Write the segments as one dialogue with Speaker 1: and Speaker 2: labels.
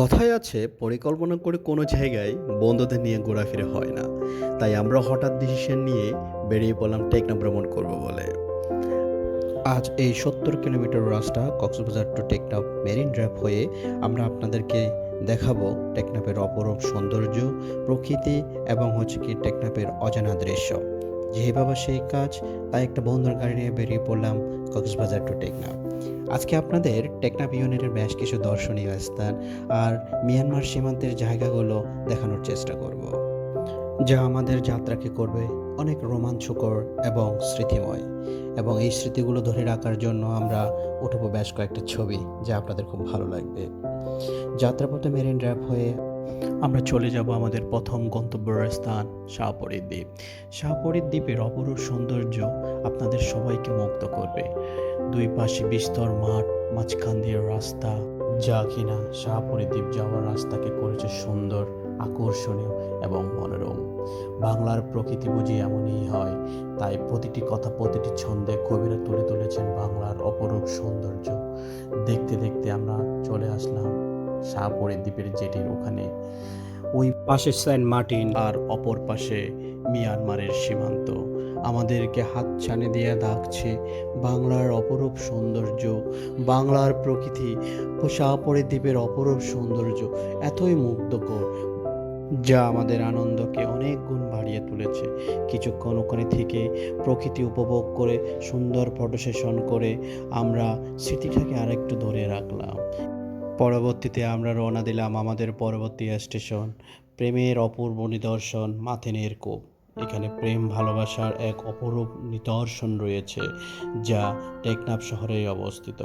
Speaker 1: কথায় আছে, পরিকল্পনা করে কোনো জায়গায় বন্ধুদের নিয়ে ঘোরাফেরা হয় না। তাই আমরা হঠাৎ ডিসিশন নিয়ে বেরিয়ে পড়লাম টেকনা ভ্রমণ করব বলে। আজ এই সত্তর কিলোমিটার রাস্তা Cox's Bazar to Teknaf marine drive হয়ে আমরা আপনাদেরকে দেখাবো টেকনাফের অপরূপ সৌন্দর্য, প্রকৃতি এবং হচ্ছে কি টেকনাফের অজানা দৃশ্য। যেভাবে সেই কাজ, তাই একটা বন্ধুর গাড়ি নিয়ে বেরিয়ে পড়লাম কক্সবাজার টু টেকনাফ। আজকে আপনাদের টেকনাফ ইউনিটের বেশ কিছু দর্শনীয় স্থান আর মিয়ানমার সীমান্তের জায়গাগুলো দেখানোর চেষ্টা করব, যা আমাদের যাত্রাকে করবে অনেক রোমাঞ্চকর এবং স্মৃতিময়। এবং এই স্মৃতিগুলো ধরে রাখার জন্য আমরা উঠবো বেশ কয়েকটা ছবি, যা আপনাদের খুব ভালো লাগবে। যাত্রাপথে মেরিন ড্রাইভ হয়ে আমরা চলে যাব আমাদের প্রথম গন্তব্যের স্থান, শাহপরীর দ্বীপ। শাহপরীর দ্বীপের অপরূপ সৌন্দর্য আপনাদের সবাইকে মুক্ত করবে। দুই পাশে বিস্তর মাঠ, মাঝখান দিয়ে রাস্তা। যা কিনা শাহপুরী দ্বীপ যাওয়ার রাস্তাকে করেছে সুন্দর, আকর্ষণীয় এবং মনোরম। বাংলার প্রকৃতি বুঝি এমনই হয়, তাই প্রতিটি কথা প্রতিটি ছন্দে কবিরা তুলে তুলেছেন বাংলার অপরূপ সৌন্দর্য। দেখতে দেখতে শাহপুরী দ্বীপের জেটির ওখানে। ওই পাশে সেন্ট মার্টিন। আর অপর পাশে মিয়ানমারের সীমান্ত। আমাদেরকে হাত ছানে দিয়ে ডাকছে বাংলার অপরূপ সৌন্দর্য বাংলার প্রকৃতি শাহপরী দ্বীপের অপরূপ সৌন্দর্য। এতই মুগ্ধকর যা আমাদের আনন্দকে অনেক গুণ বাড়িয়ে তুলেছে। কিছুক্ষণ ওখানে থেকে প্রকৃতি উপভোগ করে সুন্দর ফটো সেশন করে আমরা স্মৃতিটাকে আরেকটু ধরে রাখলাম। পরবর্তীতে আমরা রওনা দিলাম আমাদের পরবর্তী স্টেশন, প্রেমের অপূর্ব নিদর্শন মাথেনের কোপ। এখানে প্রেম, ভালোবাসার এক অপরূপ নিদর্শন রয়েছে যা টেকনাফ শহরে অবস্থিত।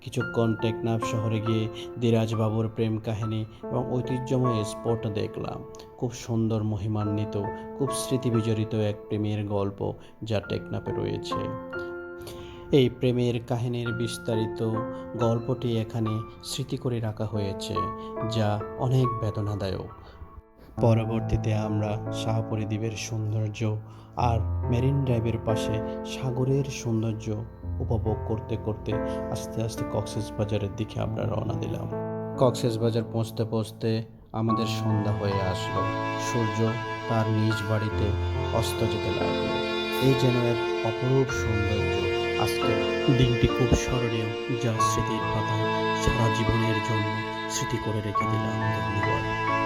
Speaker 1: কিছুক্ষণ টেকনাফ শহরে গিয়ে দিরাজবাবুর প্রেম কাহিনী এবং ঐতিহ্যময় স্পট দেখলাম। খুব সুন্দর মহিমান্বিত, খুব স্মৃতিবিজড়িত এক প্রেমের গল্প যা টেকনাফে রয়েছে। এই প্রেমের কাহিনীর বিস্তারিত গল্পটি এখানে স্মৃতি করে রাখা হয়েছে, যা অনেক বেদনাদায়ক। পরবর্তীতে আমরা শাহপুরী দ্বীপের সৌন্দর্য আর মেরিন ড্রাইভের পাশে সাগরের সৌন্দর্য উপভোগ করতে করতে আস্তে আস্তে কক্সেস বাজারের দিকে আমরা রওনা দিলাম। কক্সেস বাজার পৌঁছতে পৌঁছতে আমাদের সন্ধ্যা হয়ে আসলো। সূর্য তার নিজ বাড়িতে অস্ত যেতে লাগল। এই যেন এক অপরূপ সৌন্দর্য। আজকের দিনটি খুব স্মরণীয়, যা স্মৃতির পাতা সারা জীবনের জন্য স্মৃতি করে রেখে দিলাম। ধন্যবাদ।